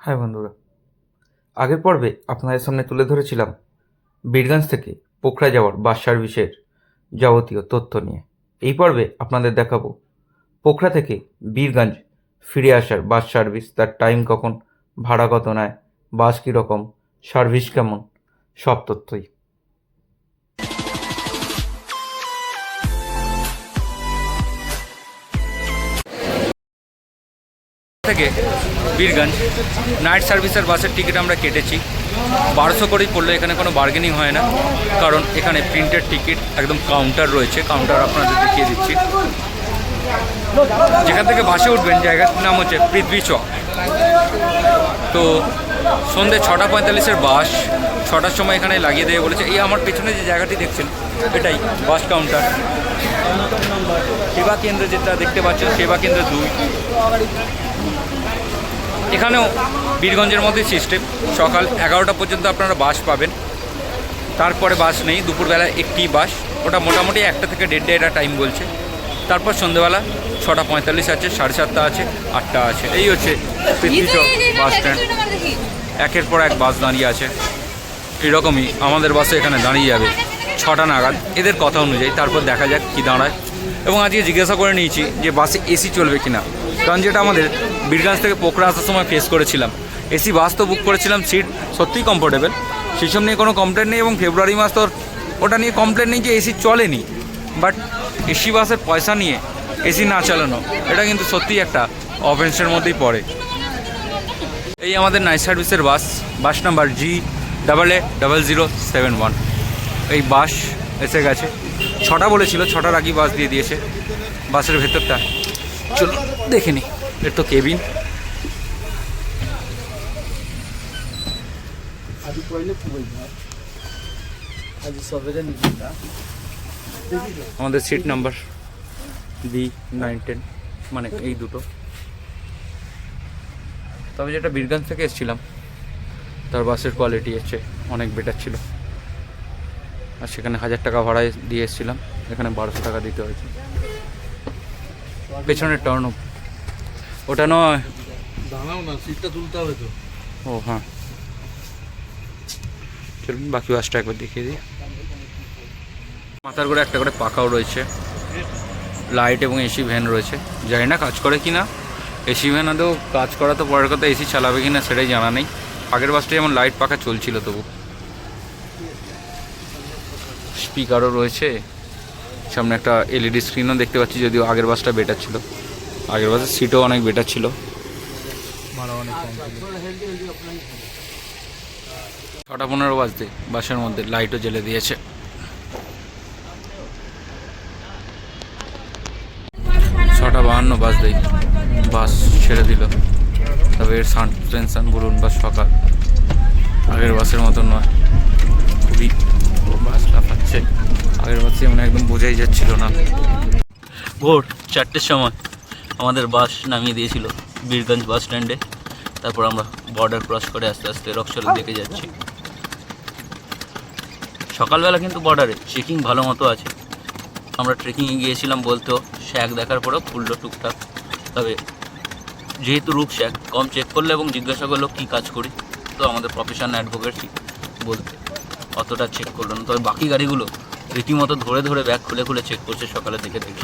হ্যাঁ বন্ধুরা। আগের পর্বে আপনাদের সামনে তুলে ধরেছিলাম বীরগঞ্জ থেকে পোখরা যাওয়ার বাস সার্ভিসের যাবতীয় তথ্য নিয়ে। এই পর্বে আপনাদের দেখাবো পোখরা থেকে বীরগঞ্জ ফিরে আসার বাস সার্ভিস, তার টাইম কখন, ভাড়া কত নেয়, বাস কীরকম সার্ভিস কেমন, সব তথ্যই। থেকে বীরগঞ্জ। নাইট সার্ভিসের বাসের টিকিট আমরা কেটেছি। বারোশো করেই পড়ল এখানে কোনো বার্গেনিং হয় না। কারণ এখানে প্রিন্টেড টিকিট একদম কাউন্টার রয়েছে। কাউন্টার আপনাদের দেখিয়ে দিচ্ছি। যেখান থেকে বাসে উঠবেন জায়গাটির নাম হচ্ছে পৃথ্বী চক। তো সন্ধ্যে ছটা পঁয়তাল্লিশের বাস ছটার সময় এখানে লাগিয়ে দেবে বলেছে। এই আমার পেছনে যে জায়গাটি দেখছেন, এটাই বাস কাউন্টার সেবা কেন্দ্র যেটা দেখতে পাচ্ছেন, সেবা কেন্দ্র দুই। এখানেও বীরগঞ্জের মধ্যে সিস্টেম সকাল এগারোটা পর্যন্ত আপনারা বাস পাবেন। তারপরে বাস নেই, দুপুরবেলা একটি বাস। ওটা মোটামুটি একটা থেকে দেড়টা এটা টাইম বলছে। তারপর সন্ধ্যেবেলা ছটা পঁয়তাল্লিশ আছে, সাড়ে সাতটা আছে, আটটা আছে। এই হচ্ছে বাস স্ট্যান্ড একের পর এক বাস দাঁড়িয়ে আছে। এরকমই আমাদের বাসে এখানে দাঁড়িয়ে যাবে ছটা নাগাদ। এদের কথা অনুযায়ী তারপর দেখা যাক কী দাঁড়ায়। এবং আজকে জিজ্ঞাসা করে নিয়েছি যে বাসে এসি চলবে কিনা। কারণ যেটা আমাদের বীরগঞ্জ থেকে পোখরা আসার সময় ফেস করেছিলাম। এসি বাস তো বুক করেছিলাম সিট সত্যিই কমফোর্টেবল সেসব নিয়ে কোনো কমপ্লেন নেই এবং ফেব্রুয়ারি মাস তো ওটা নিয়ে কমপ্লেন নেই যে এসি চলেনি। বাট এসি বাসের পয়সা নিয়ে এসি না চালানো, এটা কিন্তু সত্যিই একটা অফেন্সের মধ্যেই পড়ে। এই আমাদের নাইট সার্ভিসের bus bus number G double A double zero seven one এই বাস এসে গেছে। ছটা বলেছিল, ছটার আগেই বাস দিয়ে দিয়েছে। বাসের ভেতরটা। চলো দেখে নি একটু কেবিন। আজি আমাদের seat number B nine ten মানে এই দুটো। তবে যেটা বীরগঞ্জ থেকে এসেছিলাম তার বাসের কোয়ালিটি হচ্ছে অনেক বেটার ছিল। আর সেখানে হাজার টাকা ভাড়ায় দিয়ে এসেছিলাম এখানে বারোশো টাকা দিতে হয়েছে। পেছনের টার্ন ওটা নয়। দাঁড়াও না সিটটা তুলতে হবে তো। ও হ্যাঁ। চলুন বাকি বাসটা একবার দেখিয়ে দিই। মাথার করে একটা করে পাকাও রয়েছে। লাইট এবং এসি ভ্যান রয়েছে। জানি না কাজ করে কি না এসি ভ্যান আদৌ কাজ করা তো পরের কথা এসি চালাবে কি না সেটাই জানা নেই। আগের বাসটা যেমন লাইট পাখা চলছিল তবু। স্পিকারও রয়েছে। সামনে একটা এলইডি স্ক্রিনও দেখতে পাচ্ছি যদিও আগের বাসটা বেটার ছিল। আগের বাসের সিটও অনেক বেটার ছিল। ভাড়া অনেক কম ছটা পনেরো বাজতে বাসের মধ্যে লাইটও জ্বেলে দিয়েছে। ছটা বাহান্ন বাজতেই বাস ছেড়ে দিল। তবে এর সাসপেনশন বলুন বা সকাল আগের বাসের মতন নয়। খুবই বাস লাফাচ্ছে। আগের বাসে মানে একদম বোঝাই যাচ্ছিল না। ভোর চারটের সময়। আমাদের বাস নামিয়ে দিয়েছিল বীরগঞ্জ বাস স্ট্যান্ডে। তারপর আমরা বর্ডার ক্রস করে আস্তে আস্তে রক্সলের দিকে যাচ্ছি। সকালবেলা কিন্তু বর্ডারে চেকিং ভালো মতো আছে। আমরা ট্রেকিংয়ে গিয়েছিলাম বলতেও শ্যাক দেখার পরেও খুললো টুকটাক। তবে যেহেতু রূপ শ্যাক কম চেক করল এবং জিজ্ঞাসা করল কী কাজ করি, তো আমাদের প্রফেশন অ্যাডভোকেটই বলতে অতটা চেক করল না। তবে বাকি গাড়িগুলো রীতিমতো ধরে ধরে ব্যাগ খুলে খুলে চেক করছে সকালে থেকে থেকে